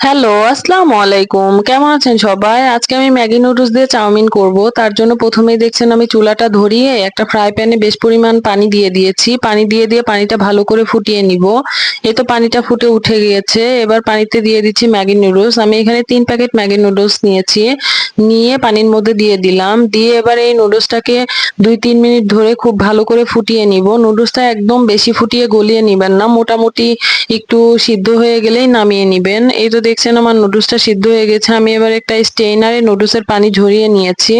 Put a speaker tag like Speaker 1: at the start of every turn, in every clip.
Speaker 1: Hello আসসালামু আলাইকুম কেমন আছেন সবাই? আজকে আমি ম্যাগি নুডলস দিয়ে চাউমিন করব। তার জন্য প্রথমেই দেখছেন আমি চুলাটা ধরিয়ে একটা ফ্রাই প্যানে বেশ পরিমাণ পানি দিয়ে দিয়েছি। পানি দিয়ে দিয়ে পানিটা ভালো করে ফুটিয়ে নিব। এই তো পানিটা ফুটে উঠে গিয়েছে। এবার পানিতে দিয়ে দিচ্ছি ম্যাগি নুডলস। আমি এখানে তিন প্যাকেট ম্যাগি নুডলস নিয়েছি। নিয়ে পানির মধ্যে দিয়ে দিলাম। দিয়ে এবার এই নুডলসটাকে দুই তিন মিনিট ধরে খুব ভালো করে ফুটিয়ে নিব। নুডলসটা একদম বেশি ফুটিয়ে গলিয়ে নিবেন না। মোটামুটি একটু সিদ্ধ হয়ে গেলেই নামিয়ে নিবেন। এই তো দেখছেন আমার নুডলসটা সিদ্ধ হয়ে গেছে। আমি এবার একটা স্টেইনারে নুডলসের পানি ঝরিয়ে নিয়েছি।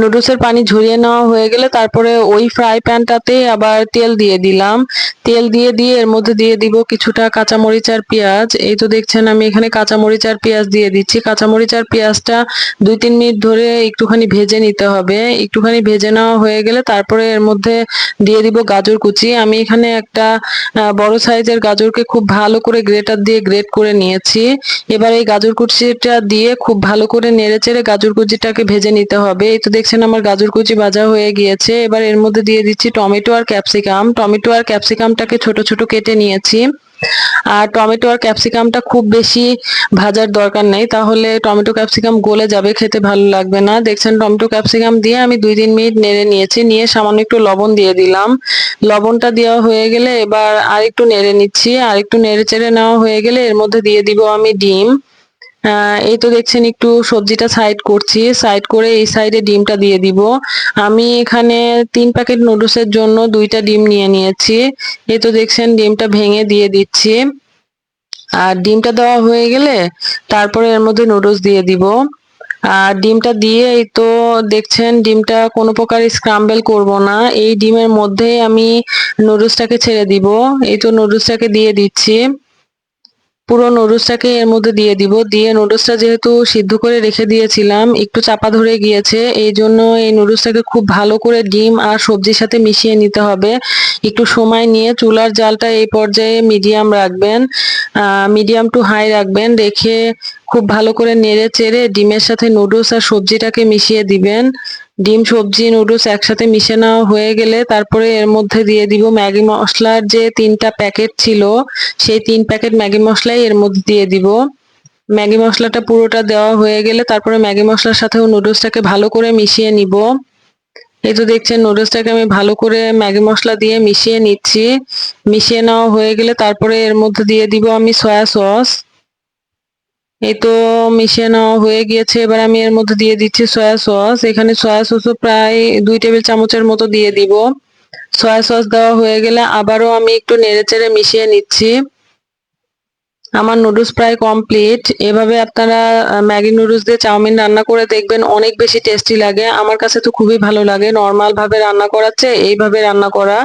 Speaker 1: নুডলসের পানি ঝরিয়ে নেওয়া হয়ে গেলে তারপরে ওই ফ্রাই প্যানটাতে আবার তেল দিয়ে দিলাম। তেল দিয়ে দিয়ে এর মধ্যে দিয়ে দিব কিছুটা কাঁচামরিচ আর পেঁয়াজ। এই তো দেখছেন আমি এখানে কাঁচামরিচ আর পেঁয়াজ দিয়ে দিচ্ছি। কাঁচামরিচ আর পেঁয়াজটা দুই তিন মিনিট ধরে একটুখানি ভেজে নিতে হবে। একটুখানি ভেজে নেওয়া হয়ে গেলে তারপরে এর মধ্যে দিয়ে দিব গাজর কুচি। আমি এখানে একটা বড় সাইজের গাজরকে খুব ভালো করে গ্রেটার দিয়ে গ্রেট করে নিয়েছি। এবার এই গাজর কুচিটা দিয়ে খুব ভালো করে নেড়ে চেড়ে গাজর কুচিটাকে ভেজে নিতে হবে। এই তো দেখছেন আমার গাজর কুচি ভাজা হয়ে গিয়েছে। এবার এর মধ্যে দিয়ে দিচ্ছি টমেটো আর ক্যাপসিকাম। টমেটো আর ক্যাপসিকামটাকে ছোট ছোট কেটে নিয়েছি। আর টমেটো আর ক্যাপসিকামটা খুব বেশি ভাজার দরকার নেই, তাহলে টমেটো ক্যাপসিকাম গলে যাবে, খেতে ভালো লাগবে না। দেখছেন টমেটো ক্যাপসিকাম দিয়ে আমি দুই তিন মিনিট নেড়ে নিয়েছি, নিয়ে সামান্য একটু লবণ দিয়ে দিলাম। লবণটা দেওয়া হয়ে গেলে এবার আর একটু নেড়ে নিচ্ছি। আর একটু নেড়ে চেড়ে নেওয়া হয়ে গেলে এর মধ্যে দিয়ে দিব আমি ডিম। এই তো দেখছেন একটু সবজিটা সাইড করছি। সাইড করে এই সাইডে ডিমটা দিয়ে দিব। আমি এখানে তিন প্যাকেট নুডলসের জন্য দুইটা ডিম নিয়ে নিয়েছি। এই তো দেখছেন ডিমটা ভেঙে দিয়ে দিচ্ছি। আর ডিমটা দেওয়া হয়ে গেলে তারপরে এর মধ্যে নুডলস দিয়ে দিব। আর ডিমটা দিয়ে এই তো দেখছেন ডিমটা কোনো প্রকার স্ক্রাম্বেল করব না। এই ডিমের মধ্যে আমি নুডলসটাকে ছেড়ে দিব। এই তো নুডলসটাকে দিয়ে দিচ্ছি। পুরো নুডলসটাকে এর মধ্যে দিয়ে দিব। দিয়ে নুডলসটা যেহেতু সিদ্ধ করে রেখে দিয়েছিলাম, একটু চাপা ধরে গিয়েছে, এই জন্য এই নুডলসটাকে খুব ভালো করে ডিম আর সবজির সাথে মিশিয়ে নিতে হবে। একটু সময় নিয়ে চুলার জালটা এই পর্যায়ে মিডিয়াম রাখবেন মিডিয়াম টু হাই রাখবেন, রেখে খুব ভালো করে নেড়ে চেড়ে ডিমের সাথে নুডলস আর সবজিটাকে মিশিয়ে দিবেন। ডিম, সবজি নুডলস একসাথে মিশে নেওয়া হয়ে গেলে তারপরে এর মধ্যে দিয়ে দিব ম্যাগি মশলার যে তিনটা প্যাকেট ছিল, সেই তিন প্যাকেট ম্যাগি মশলাই এর মধ্যে দিয়ে দিব। ম্যাগি মশলাটা পুরোটা দেওয়া হয়ে গেলে তারপরে ম্যাগি মশলার সাথেও নুডলসটাকে ভালো করে মিশিয়ে নিব। এই তো দেখছেন নুডলসটাকে আমি ভালো করে ম্যাগি মশলা দিয়ে মিশিয়ে নিচ্ছি। মিশিয়ে নেওয়া হয়ে গেলে তারপরে এর মধ্যে দিয়ে দিব আমি সয়া সস এই তো মিশিয়ে নেওয়া হয়ে গিয়েছে। এবার আমি এর মধ্যে দিয়ে দিচ্ছি সয়া সস এখানে সয়া সসও প্রায় দুই টেবিল চামচের মতো দিয়ে দিব। সয়া সস দেওয়া হয়ে গেলে আবারও আমি একটু নেড়ে চেড়ে মিশিয়ে নিচ্ছি। আমার নুডলস প্রায় কমপ্লিট এভাবে আপনারা ম্যাগি নুডলস দিয়ে চাউমিন রান্না করে দেখবেন, অনেক বেশি টেস্টি লাগে। আমার কাছে তো খুবই ভালো লাগে। নর্মাল ভাবে রান্না করার চেয়ে এইভাবে রান্না করা।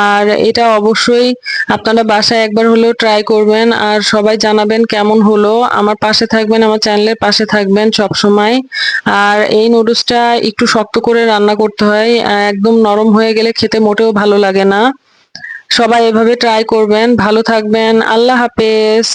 Speaker 1: আর এটা অবশ্যই আপনারা বাসায় একবার হলেও ট্রাই করবেন। আর সবাই জানাবেন কেমন হলো। আমার পাশে থাকবেন, আমার চ্যানেলের পাশে থাকবেন সব সময় আর এই নুডলসটা একটু শক্ত করে রান্না করতে হয়। একদম নরম হয়ে গেলে খেতে মোটেও ভালো লাগে না। সবাই এভাবে ট্রাই করবেন ভালো থাকবেন আল্লাহ হাফেজ।